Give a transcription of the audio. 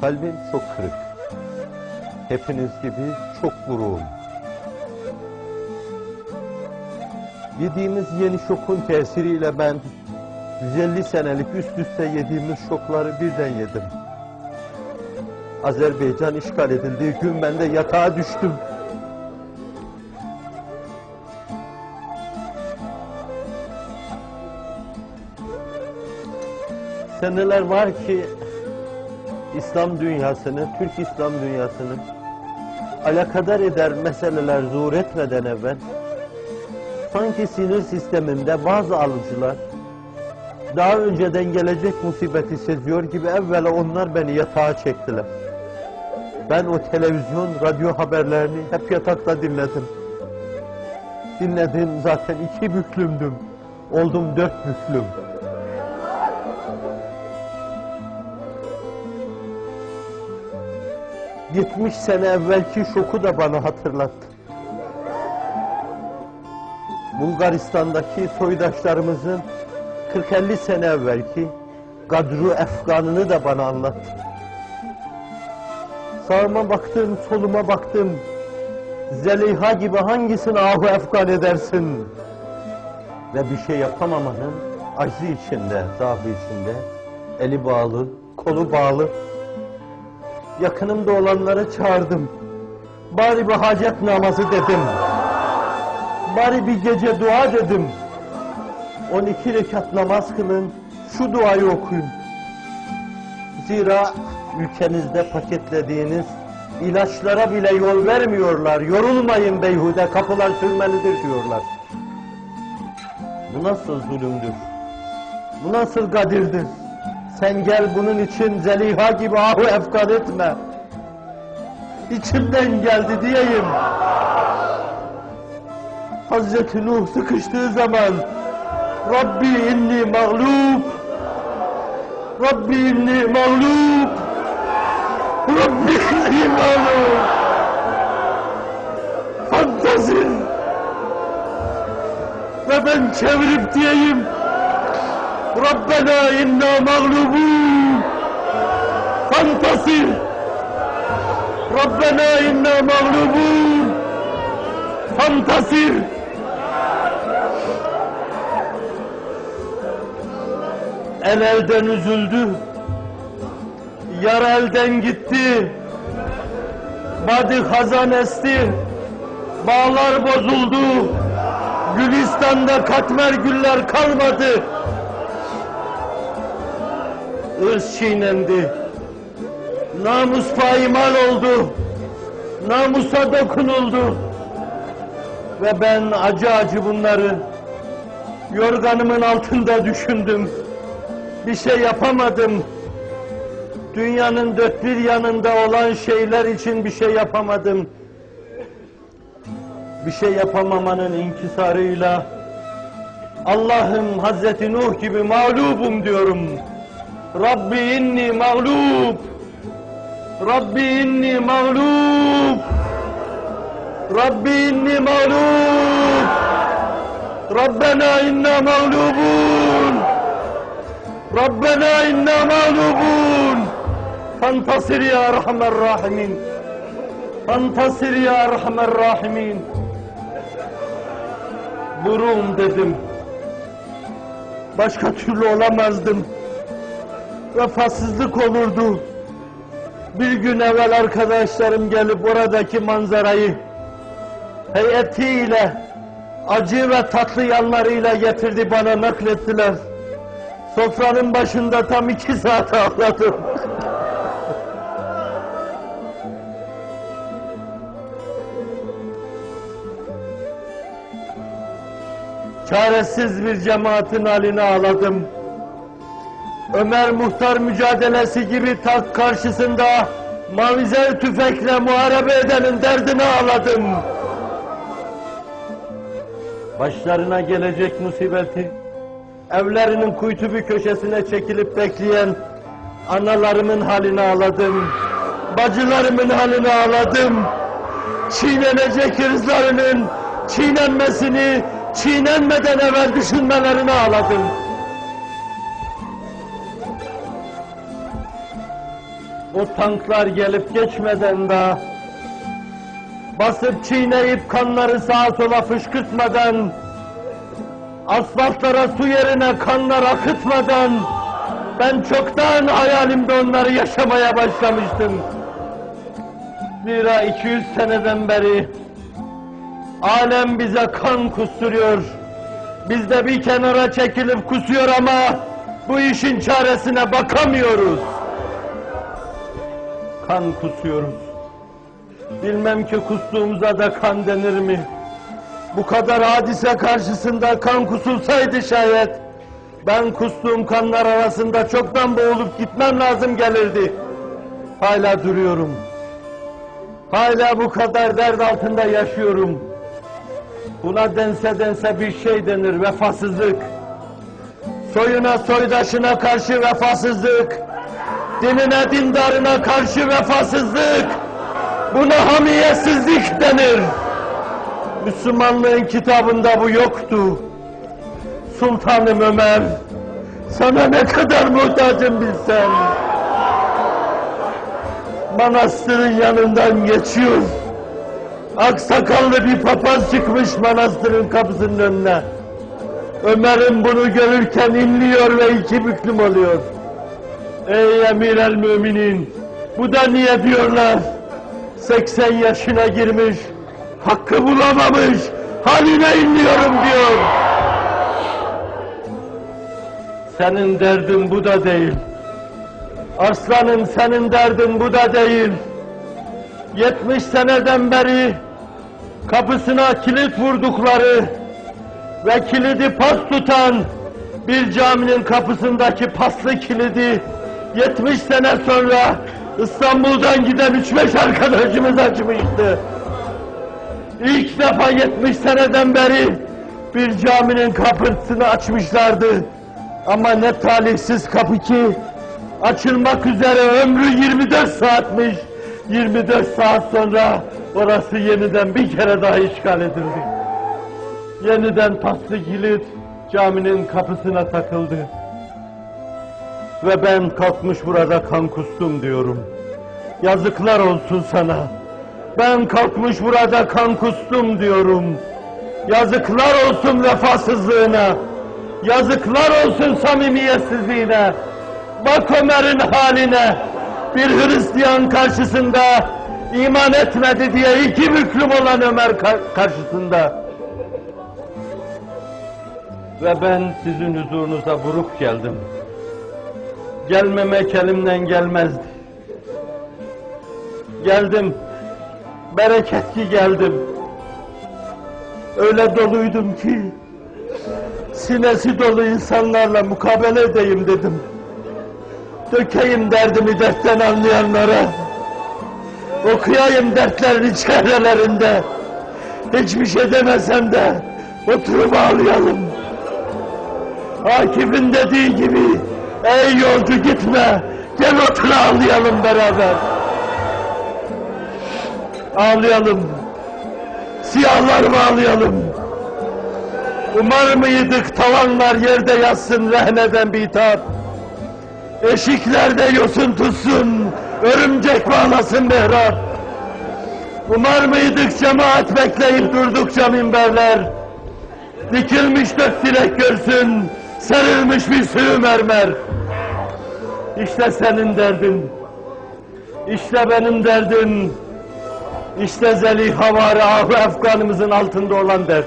Kalbim çok kırık. Hepiniz gibi çok buruğum. Yediğimiz yeni şokun tesiriyle ben 150 senelik üst üste yediğimiz şokları birden yedim. Azerbaycan işgal edildiği gün ben de yatağa düştüm. Seneler var ki İslam dünyasını, Türk İslam dünyasını alakadar eder meseleler zuhur etmeden evvel sanki sinir sisteminde bazı alıcılar daha önceden gelecek musibeti seziyor gibi evvela onlar beni yatağa çektiler. Ben o televizyon, radyo haberlerini hep yatakta dinledim. Dinledim zaten iki büklümdüm. Oldum dört büklüm. Yetmiş sene evvelki şoku da bana hatırlattı. Bulgaristan'daki soydaşlarımızın 40-50 sene evvelki Gadru Efgan'ını da bana anlattı. Sağıma baktım, soluma baktım. Zeliha gibi hangisini ahu efkan edersin? Ve bir şey yapamamanın aczi içinde, zaafı içinde, eli bağlı, kolu bağlı. Yakınımda olanları çağırdım. Bari bir hacet namazı dedim. Bari bir gece dua dedim. 12 rekat namaz kılın, şu duayı okuyun. Zira ülkenizde paketlediğiniz ilaçlara bile yol vermiyorlar. Yorulmayın beyhude, kapılar sürmelidir diyorlar. Bu nasıl zulümdür? Bu nasıl gadirdir? Sen gel bunun için Zeliha gibi ahu efkar etme. İçimden geldi diyeyim. Hazreti Nuh sıkıştığı zaman Rabbi inni mağlup Rabbi inni mağlup Rabbi inni mağlup Fantazin ve ben çevirip diyeyim Rabbena inna mağlubun Fantasir Rabbena inna mağlubun Fantasir El elden üzüldü. Yar elden gitti. Badi hazan esti. Bağlar bozuldu. Gülistan'da katmer güller kalmadı. Irz çiğnendi. Namus paymal oldu. Namusa dokunuldu. Ve ben acı acı bunları yorganımın altında düşündüm bir şey yapamadım. Dünyanın dört bir yanında olan şeyler için bir şey yapamadım. Bir şey yapamamanın inkisarıyla Allah'ım Hazreti Nuh gibi mağlubum diyorum. Rabbi inni mağlub. Rabbi inni mağlub. Rabbi inni mağlub. Rabbena inna mağlubun. Rabbena inna mağlubun. Fantasir ya Rahman Rahimin. Fantasir ya Rahman Rahimin. Burun dedim. Başka türlü olamazdım. Vefasızlık olurdu. Bir gün evvel arkadaşlarım gelip oradaki manzarayı heyetiyle acı ve tatlı yanlarıyla getirdi bana naklettiler. Sofranın başında tam iki saat ağladım. Çaresiz bir cemaatin haline ağladım. Ömer Muhtar mücadelesi gibi tak karşısında mavizer tüfekle muharebe edenin derdini ağladım. Başlarına gelecek musibeti evlerinin kuytu bir köşesine çekilip bekleyen analarımın halini ağladım. Bacılarımın halini ağladım. Çiğnenecek hırzlarının çiğnenmesini çiğnenmeden evvel düşünmelerini ağladım. O tanklar gelip geçmeden daha basıp çiğneyip kanları sağa sola fışkırtmadan asfaltlara su yerine kanlar akıtmadan ben çoktan hayalimde onları yaşamaya başlamıştım. Zira 200 seneden beri alem bize kan kusturuyor. Biz de bir kenara çekilip kusuyor ama bu işin çaresine bakamıyoruz. Kan kusuyoruz. Bilmem ki kustuğumuza da kan denir mi? Bu kadar hadise karşısında kan kusulsaydı şayet, ben kustuğum kanlar arasında çoktan boğulup gitmem lazım gelirdi. Hala duruyorum. Hala bu kadar dert altında yaşıyorum. Buna dense dense bir şey denir, vefasızlık. Soyuna soydaşına karşı vefasızlık. Dinine dindarına karşı vefasızlık. Buna hamiyetsizlik denir. Müslümanlığın kitabında bu yoktu. Sultanım Ömer, sana ne kadar muhtacım bilsen. Manastırın yanından geçiyor. Aksakallı bir papaz çıkmış manastırın kapısının önüne. Ömer'in bunu görürken inliyor ve iki büklüm oluyor. Ey emir el müminin, bu da niye diyorlar? 80 yaşına girmiş, hakkı bulamamış, haline inliyorum diyor. Senin derdin bu da değil. Arslanım senin derdin bu da değil. 70 seneden beri kapısına kilit vurdukları ve kilidi pas tutan bir caminin kapısındaki paslı kilidi 70 sene sonra İstanbul'dan giden 3-5 arkadaşımız açmıştı. İlk defa 70 seneden beri bir caminin kapısını açmışlardı. Ama ne talihsiz kapı ki açılmak üzere ömrü 24 saatmiş. 24 saat sonra orası yeniden bir kere daha işgal edildi. Yeniden paslı kilit caminin kapısına takıldı. Ve ben kalkmış burada kan kustum diyorum. Yazıklar olsun sana. Ben kalkmış burada kan kustum diyorum. Yazıklar olsun vefasızlığına. Yazıklar olsun samimiyetsizliğine. Bak Ömer'in haline. Bir Hristiyan karşısında iman etmedi diye iki büklüm olan Ömer ka- karşısında. Ve ben sizin huzurunuza buruk geldim. Gelmemek elimden gelmezdi. Geldim. Bereketli geldim. Öyle doluydum ki sinesi dolu insanlarla mukabele edeyim dedim. Dökeyim derdimi dertten anlayanlara. Okuyayım dertlerini çehrelerinde. Hiçbir şey demesem de oturup ağlayalım. Akif'in dediği gibi ey yolcu gitme gel otur ağlayalım beraber. Ağlayalım. Siyahlar ağlayalım. Umar mıydık tavanlar yerde yatsın rehneden bitap. Eşiklerde yosun tutsun, örümcek bağlasın mihrap. Umar mıydık cemaat bekleyip durdukça minberler. Dikilmiş dört direk görsün, serilmiş bir sürü mermer. İşte senin derdin, işte benim derdim, işte Zeliha var Afganımızın altında olan dert.